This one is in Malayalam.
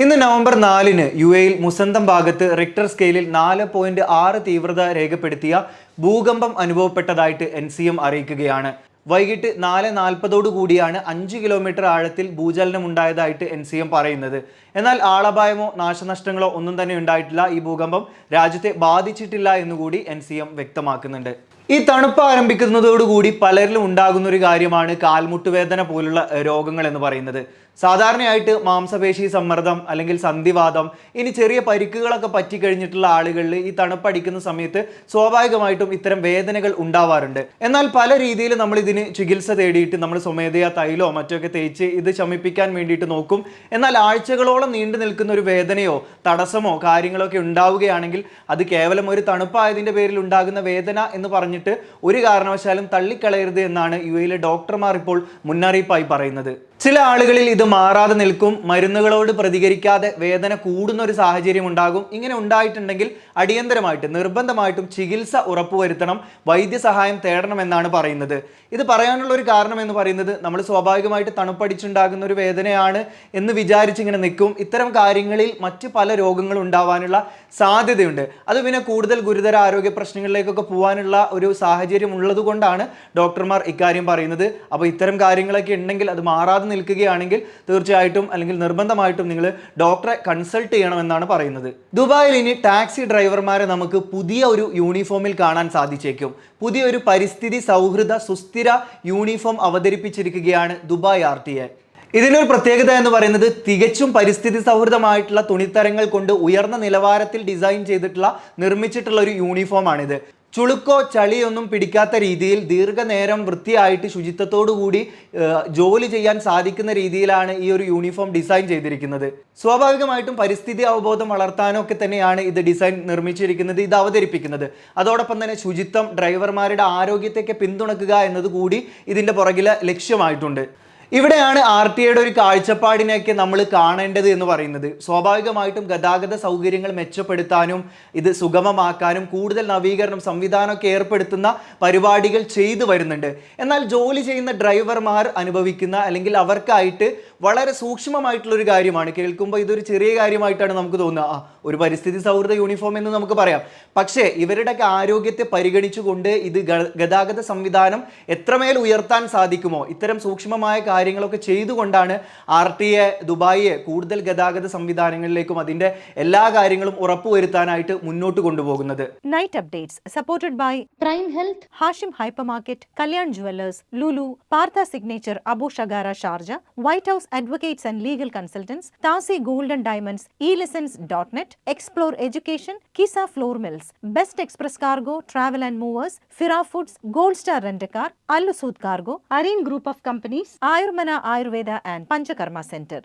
ഇന്ന് നവംബർ നാലിന് യു എയിൽ മുസന്തം ഭാഗത്ത് റിക്ടർ സ്കെയിലിൽ നാല് പോയിന്റ് ആറ് തീവ്രത രേഖപ്പെടുത്തിയ ഭൂകമ്പം അനുഭവപ്പെട്ടതായിട്ട് എൻ സി എം അറിയിക്കുകയാണ്. വൈകിട്ട് നാല് നാൽപ്പതോടു കൂടിയാണ് അഞ്ച് കിലോമീറ്റർ ആഴത്തിൽ ഭൂചലനം ഉണ്ടായതായിട്ട് എൻ സി എം പറയുന്നത്. എന്നാൽ ആളപായമോ നാശനഷ്ടങ്ങളോ ഒന്നും തന്നെ ഉണ്ടായിട്ടില്ല. ഈ ഭൂകമ്പം രാജ്യത്തെ ബാധിച്ചിട്ടില്ല എന്നുകൂടി എൻ സി എം വ്യക്തമാക്കുന്നുണ്ട്. ഈ തണുപ്പ് ആരംഭിക്കുന്നതോടുകൂടി പലരിലും ഉണ്ടാകുന്ന ഒരു കാര്യമാണ് കാൽമുട്ടുവേദന പോലുള്ള രോഗങ്ങൾ എന്ന് പറയുന്നത്. സാധാരണയായിട്ട് മാംസപേശി സമ്മർദ്ദം അല്ലെങ്കിൽ സന്ധിവാദം ഇനി ചെറിയ പരിക്കുകളൊക്കെ പറ്റിക്കഴിഞ്ഞിട്ടുള്ള ആളുകളിൽ ഈ തണുപ്പടിക്കുന്ന സമയത്ത് സ്വാഭാവികമായിട്ടും ഇത്തരം വേദനകൾ ഉണ്ടാവാറുണ്ട്. എന്നാൽ പല രീതിയിൽ നമ്മൾ ഇതിന് ചികിത്സ തേടിയിട്ട് നമ്മൾ സ്വമേധയാ തൈലോ മറ്റൊക്കെ തേച്ച് ഇത് ശമിപ്പിക്കാൻ വേണ്ടിയിട്ട് നോക്കും. എന്നാൽ ആഴ്ചകളോളം നീണ്ടു നിൽക്കുന്ന ഒരു വേദനയോ തടസ്സമോ കാര്യങ്ങളൊക്കെ ഉണ്ടാവുകയാണെങ്കിൽ അത് കേവലം ഒരു തണുപ്പായതിന്റെ പേരിൽ ഉണ്ടാകുന്ന വേദന എന്ന് പറഞ്ഞിട്ട് ഒരു കാരണവശാലും തള്ളിക്കളയരുത് എന്നാണ് യു എയിലെ ഡോക്ടർമാർ ഇപ്പോൾ മുന്നറിയിപ്പായി പറയുന്നത്. ചില ആളുകളിൽ ഇത് മാറാതെ നിൽക്കും മരുന്നുകളോട് പ്രതികരിക്കാതെ വേദന കൂടുന്ന ഒരു സാഹചര്യം ഉണ്ടാകും. ഇങ്ങനെ ഉണ്ടായിട്ടുണ്ടെങ്കിൽ അടിയന്തരമായിട്ട് നിർബന്ധമായിട്ടും ചികിത്സ ഉറപ്പുവരുത്തണം വൈദ്യസഹായം തേടണമെന്നാണ് പറയുന്നത്. ഇത് പറയാനുള്ള ഒരു കാരണം എന്ന് പറയുന്നത് നമ്മൾ സ്വാഭാവികമായിട്ട് തണുപ്പടിച്ചുണ്ടാകുന്ന ഒരു വേദനയാണ് എന്ന് വിചാരിച്ച് ഇങ്ങനെ നിൽക്കും. ഇത്തരം കാര്യങ്ങളിൽ മറ്റ് പല രോഗങ്ങളും ഉണ്ടാവാനുള്ള സാധ്യതയുണ്ട്. അത് പിന്നെ കൂടുതൽ ഗുരുതര ആരോഗ്യ പ്രശ്നങ്ങളിലേക്കൊക്കെ പോകാനുള്ള ഒരു സാഹചര്യം ഉള്ളതുകൊണ്ടാണ് ഡോക്ടർമാർ ഇക്കാര്യം പറയുന്നത്. അപ്പോൾ ഇത്തരം കാര്യങ്ങളൊക്കെ ഉണ്ടെങ്കിൽ അത് മാറാതെ നിൽക്കുകയാണെങ്കിൽ തീർച്ചയായിട്ടും അല്ലെങ്കിൽ നിർബന്ധമായിട്ടും നിങ്ങൾ ഡോക്ടറെ കൺസൾട്ട് ചെയ്യണമെന്നാണ് പറയുന്നത്. ദുബായിൽ ഇനി ടാക്സി ഡ്രൈവർമാരെ നമുക്ക് പുതിയ ഒരു യൂണിഫോമിൽ കാണാൻ സാധിച്ചേക്കും. പുതിയൊരു പരിസ്ഥിതി സൗഹൃദ സുസ്ഥിര യൂണിഫോം അവതരിപ്പിച്ചിരിക്കുകയാണ് ദുബായ് ആർ ടി എ. ഇതിനൊരു പ്രത്യേകത എന്ന് പറയുന്നത് തികച്ചും പരിസ്ഥിതി സൗഹൃദമായിട്ടുള്ള തുണിത്തരങ്ങൾ കൊണ്ട് ഉയർന്ന നിലവാരത്തിൽ ഡിസൈൻ ചെയ്തിട്ടുള്ള നിർമ്മിച്ചിട്ടുള്ള ഒരു യൂണിഫോമാണിത്. ചുളുക്കോ ചളിയൊന്നും പിടിക്കാത്ത രീതിയിൽ ദീർഘനേരം വൃത്തിയായിട്ട് ശുചിത്വത്തോടുകൂടി ജോലി ചെയ്യാൻ സാധിക്കുന്ന രീതിയിലാണ് ഈ ഒരു യൂണിഫോം ഡിസൈൻ ചെയ്തിരിക്കുന്നത്. സ്വാഭാവികമായിട്ടും പരിസ്ഥിതി അവബോധം വളർത്താനൊക്കെ തന്നെയാണ് ഇത് ഡിസൈൻ നിർമ്മിച്ചിരിക്കുന്നത് ഇത് അവതരിപ്പിക്കുന്നത്. അതോടൊപ്പം തന്നെ ശുചിത്വം ഡ്രൈവർമാരുടെ ആരോഗ്യത്തെയൊക്കെ പിന്തുണക്കുക എന്നത് കൂടി ഇതിന്റെ പുറകിലെ ലക്ഷ്യമായിട്ടുണ്ട്. ഇവിടെയാണ് ആർ ടി ഐയുടെ ഒരു കാഴ്ചപ്പാടിനെയൊക്കെ നമ്മൾ കാണേണ്ടത് എന്ന് പറയുന്നത്. സ്വാഭാവികമായിട്ടും ഗതാഗത സൗകര്യങ്ങൾ മെച്ചപ്പെടുത്താനും ഇത് സുഗമമാക്കാനും കൂടുതൽ നവീകരണം സംവിധാനമൊക്കെ ഏർപ്പെടുത്തുന്ന പരിപാടികൾ ചെയ്തു വരുന്നുണ്ട്. എന്നാൽ ജോലി ചെയ്യുന്ന ഡ്രൈവർമാർ അനുഭവിക്കുന്ന അല്ലെങ്കിൽ അവർക്കായിട്ട് വളരെ സൂക്ഷ്മമായിട്ടുള്ള ഒരു കാര്യമാണ്. കേൾക്കുമ്പോൾ ഇതൊരു ചെറിയ കാര്യമായിട്ടാണ് നമുക്ക് തോന്നുക. ഒരു പരിസ്ഥിതി സൗഹൃദ യൂണിഫോം എന്ന് നമുക്ക് പറയാം. പക്ഷേ ഇവരുടെയൊക്കെ ആരോഗ്യത്തെ പരിഗണിച്ചുകൊണ്ട് ഇത് ഗതാഗത സംവിധാനം എത്രമേൽ ഉയർത്താൻ സാധിക്കുമോ ഇത്തരം സൂക്ഷ്മമായ കാര്യങ്ങളൊക്കെ ചെയ്തുകൊണ്ടാണ് ആർ ടി എ ദുബായിയെ കൂടുതൽ ഗതാഗത സംവിധാനങ്ങളിലേക്കും അതിന്റെ എല്ലാ കാര്യങ്ങളും ഉറപ്പുവരുത്താനായിട്ട് മുന്നോട്ട് കൊണ്ടുപോകുന്നത്. Night update supported by prime health Hashim hyper market Kalyan jewellers Lulu Partha signature Abu Shagara Sharjah white Shagara advocates and legal consultants താസി golden diamonds e lessons dot Diamonds, eLessons.net, Explore Education, Kisa Floor Mills, Best Express Cargo, Travel and Movers, Fira Foods, Gold Star Rent-A-Car, Allusud Cargo, arin Group of Companies, Ayurmana Ayurveda and Panchakarma Center.